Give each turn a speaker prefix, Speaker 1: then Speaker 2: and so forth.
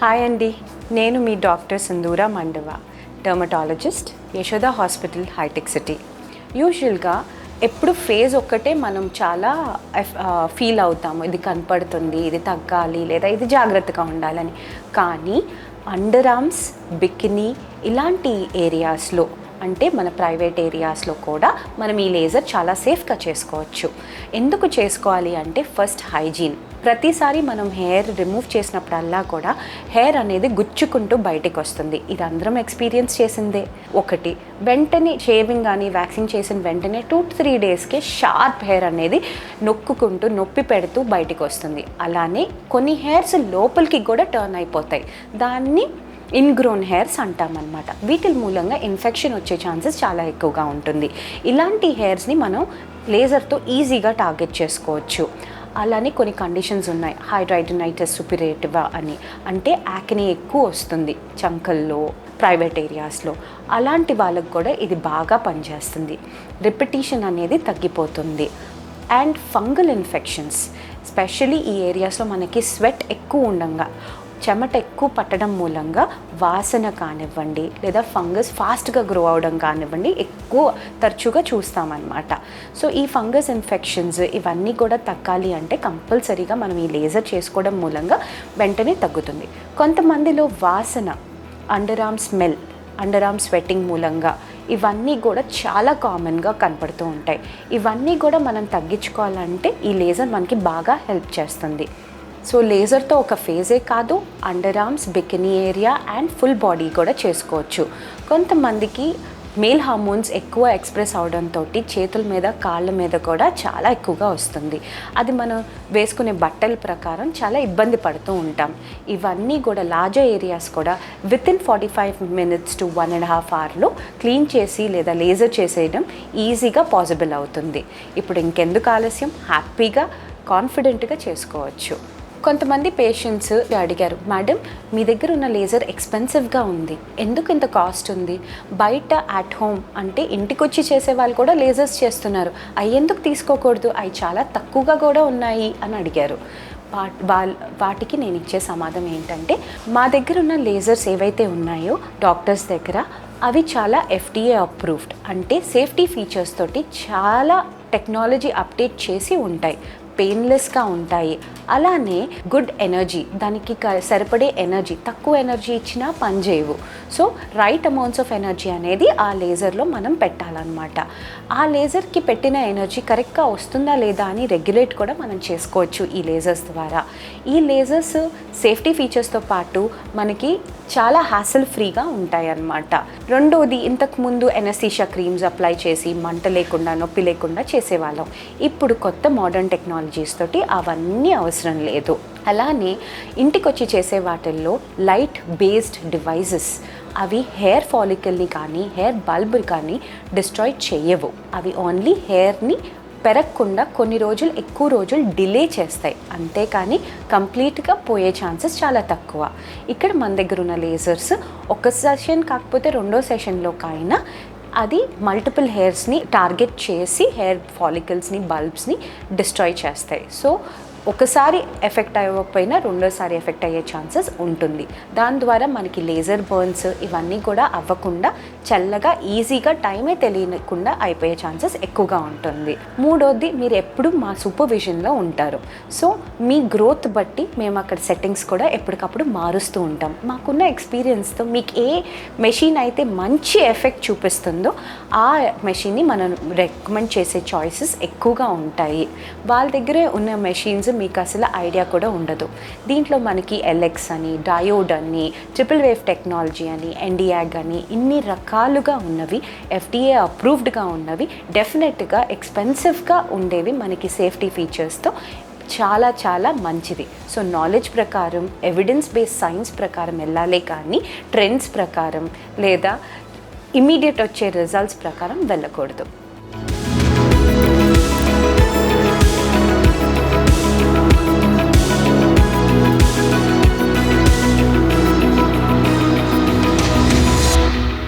Speaker 1: Hi అండి. నేను మీ doctor Sindhura Mandava dermatologist Yashoda hospital hitech city. యూజువల్గా ఎప్పుడు ఫేజ్ ఒక్కటే మనం చాలా ఫీల్ అవుతాము. ఇది కనపడుతుంది ఇది తగ్గాలి లేదా ఇది జాగ్రత్తగా ఉండాలని. కానీ అండర్ ఆర్మ్స్ బికినీ ఇలాంటి ఏరియాస్లో అంటే మన ప్రైవేట్ ఏరియాస్లో కూడా మనం ఈ లేజర్ చాలా సేఫ్గా చేసుకోవచ్చు. ఎందుకు చేసుకోవాలి అంటే ఫస్ట్ హైజీన్ ప్రతిసారి మనం హెయిర్ రిమూవ్ చేసినప్పుడల్లా కూడా హెయిర్ అనేది గుచ్చుకుంటూ బయటికి వస్తుంది. ఇది అందరం ఎక్స్పీరియన్స్ చేసిందే. ఒకటి వెంటనే షేవింగ్ కానీ వ్యాక్సింగ్ చేసిన వెంటనే టూ త్రీ డేస్కే షార్ప్ హెయిర్ అనేది నొక్కుకుంటూ నొప్పి పెడుతూ బయటికి వస్తుంది. అలానే కొన్ని హెయిర్స్ లోపలికి కూడా టర్న్ అయిపోతాయి. దాన్ని ఇన్గ్రోన్ హెయిర్స్ అంటామన్నమాట. వీటి మూలంగా ఇన్ఫెక్షన్ వచ్చే ఛాన్సెస్ చాలా ఎక్కువగా ఉంటుంది. ఇలాంటి హెయిర్స్ని మనం లేజర్తో ఈజీగా టార్గెట్ చేసుకోవచ్చు. అలానే కొన్ని కండిషన్స్ ఉన్నాయి. హైడ్రైడనైటిస్ సుపిరేటివా అని. అంటే యాక్ని ఎక్కువ వస్తుంది చంకల్లో ప్రైవేట్ ఏరియాస్లో అలాంటి వాళ్ళకు కూడా ఇది బాగా పనిచేస్తుంది. రిపిటీషన్ అనేది తగ్గిపోతుంది. అండ్ ఫంగల్ ఇన్ఫెక్షన్స్ స్పెషలీ ఈ ఏరియాస్లో మనకి స్వెట్ ఎక్కువ ఉండంగా. చెమట ఎక్కువ పట్టడం మూలంగా వాసన కానివ్వండి లేదా ఫంగస్ ఫాస్ట్గా గ్రో అవడం కానివ్వండి ఎక్కువ తరచుగా చూస్తామన్నమాట. సో ఈ ఫంగస్ ఇన్ఫెక్షన్స్ ఇవన్నీ కూడా తగ్గాలి అంటే కంపల్సరీగా మనం ఈ లేజర్ చేసుకోవడం మూలంగా వెంటనే తగ్గుతుంది. కొంతమందిలో వాసన underarm smell underarm sweating మూలంగా ఇవన్నీ కూడా చాలా కామన్గా కనపడుతూ ఉంటాయి. ఇవన్నీ కూడా మనం తగ్గించుకోవాలంటే ఈ లేజర్ మనకి బాగా హెల్ప్ చేస్తుంది. సో లేజర్తో ఒక ఫేజే కాదు underarms bikini area and full body కూడా చేసుకోవచ్చు. కొంతమందికి మేల్ హార్మోన్స్ ఎక్కువ ఎక్స్ప్రెస్ అవడంతో చేతుల మీద కాళ్ళ మీద కూడా చాలా ఎక్కువగా వస్తుంది. అది మనం వేసుకునే బట్టల ప్రకారం చాలా ఇబ్బంది పడుతూ ఉంటాం. ఇవన్నీ కూడా లార్జర్ ఏరియాస్ కూడా within forty five minutes to one and half అవర్లో క్లీన్ చేసి లేదా లేజర్ చేసేయడం ఈజీగా పాసిబుల్ అవుతుంది. ఇప్పుడు ఇంకెందుకు ఆలస్యం? హ్యాపీగా కాన్ఫిడెంట్గా చేసుకోవచ్చు. కొంతమంది పేషెంట్స్ అడిగారు మేడం మీ దగ్గర ఉన్న లేజర్ ఎక్స్పెన్సివ్గా ఉంది. ఎందుకు ఇంత కాస్ట్ ఉంది? బయట అట్ హోమ్ అంటే ఇంటికి వచ్చి చేసే వాళ్ళు కూడా లేజర్స్ చేస్తున్నారు. అవి ఎందుకు తీసుకోకూడదు? అవి చాలా తక్కువగా కూడా ఉన్నాయి అని అడిగారు. వా- వాళ్ళ వాటికి నేను ఇచ్చే సమాధానం ఏంటంటే మా దగ్గర ఉన్న లేజర్స్ ఏవైతే ఉన్నాయో డాక్టర్స్ దగ్గర అవి చాలా ఎఫ్డిఏ అప్రూవ్డ్. అంటే సేఫ్టీ ఫీచర్స్ తోటి చాలా టెక్నాలజీ అప్డేట్ చేసి ఉంటాయి. పెయిన్లెస్గా ఉంటాయి. అలానే గుడ్ ఎనర్జీ దానికి క- సరిపడే ఎనర్జీ తక్కువ ఎనర్జీ ఇచ్చినా పనిచేయవు. So right amounts of energy అనేది ఆ లేజర్లో మనం పెట్టాలన్నమాట. ఆ లేజర్కి పెట్టిన ఎనర్జీ కరెక్ట్గా వస్తుందా లేదా అని రెగ్యులేట్ కూడా మనం చేసుకోవచ్చు ఈ లేజర్స్ ద్వారా. ఈ లేజర్స్ సేఫ్టీ ఫీచర్స్తో పాటు మనకి చాలా హ్యాసిల్ ఫ్రీగా ఉంటాయి అన్నమాట రెండోది ఇంతకుముందు ఎనస్థీషియా క్రీమ్స్ అప్లై చేసి మంట లేకుండా నొప్పి లేకుండా చేసేవాళ్ళం. ఇప్పుడు కొత్త మోడర్న్ టెక్నాలజీస్ తోటి అవన్నీ అవసరం లేదు. అలానే ఇంటికి వచ్చి చేసే వాటిల్లో లైట్ బేస్డ్ డివైజెస్ అవి హెయిర్ ఫాలికల్ని కానీ హెయిర్ బల్బ్ కానీ డిస్ట్రాయ్ చేయవు. అవి ఓన్లీ హెయిర్ని పెరగకుండా కొన్ని రోజులు ఎక్కువ రోజులు డిలే చేస్తాయి. అంతేకాని కంప్లీట్గా పోయే ఛాన్సెస్ చాలా తక్కువ. ఇక్కడ మన దగ్గర ఉన్న లేజర్స్ ఒక సెషన్ కాకపోతే రెండో సెషన్లో కాయినా అది మల్టిపుల్ హెయిర్స్ని టార్గెట్ చేసి హెయిర్ ఫాలికల్స్ని బల్బ్స్ని డిస్ట్రాయ్ చేస్తాయి. సో ఒకసారి ఎఫెక్ట్ అవ్వకపోయినా రెండోసారి ఎఫెక్ట్ అయ్యే ఛాన్సెస్ ఉంటుంది. దాని ద్వారా మనకి లేజర్ బర్న్స్ ఇవన్నీ కూడా అవ్వకుండా చల్లగా ఈజీగా టైమే తెలియకుండా అయిపోయే ఛాన్సెస్ ఎక్కువగా ఉంటుంది. మూడోది మీరు ఎప్పుడు మా సూపర్విజన్లో ఉంటారు. సో మీ గ్రోత్ బట్టి మేము అక్కడ సెట్టింగ్స్ కూడా ఎప్పటికప్పుడు మారుస్తూ ఉంటాం. మాకున్న ఎక్స్పీరియన్స్తో మీకు ఏ మెషిన్ అయితే మంచి ఎఫెక్ట్ చూపిస్తుందో ఆ మెషిన్ని మనం రికమెండ్ చేసే చాయిసెస్ ఎక్కువగా ఉంటాయి. వాళ్ళ దగ్గరే ఉన్న మెషిన్స్ మీకు అసలు ఐడియా కూడా ఉండదు. దీంట్లో మనకి ఎల్ఎక్స్ అని డయోడ్ అని ట్రిపుల్ వేవ్ టెక్నాలజీ అని ఎన్డియాగ్ అని ఇన్ని రకాలుగా ఉన్నవి ఎఫ్డిఏ అప్రూవ్డ్గా ఉన్నవి డెఫినెట్గా ఎక్స్పెన్సివ్గా ఉండేవి మనకి సేఫ్టీ ఫీచర్స్తో చాలా చాలా మంచిది సో నాలెడ్జ్ ప్రకారం ఎవిడెన్స్ బేస్డ్ సైన్స్ ప్రకారం వెళ్ళాలి కానీ ట్రెండ్స్ ప్రకారం లేదా ఇమీడియట్ వచ్చే రిజల్ట్స్ ప్రకారం వెళ్ళకూడదు.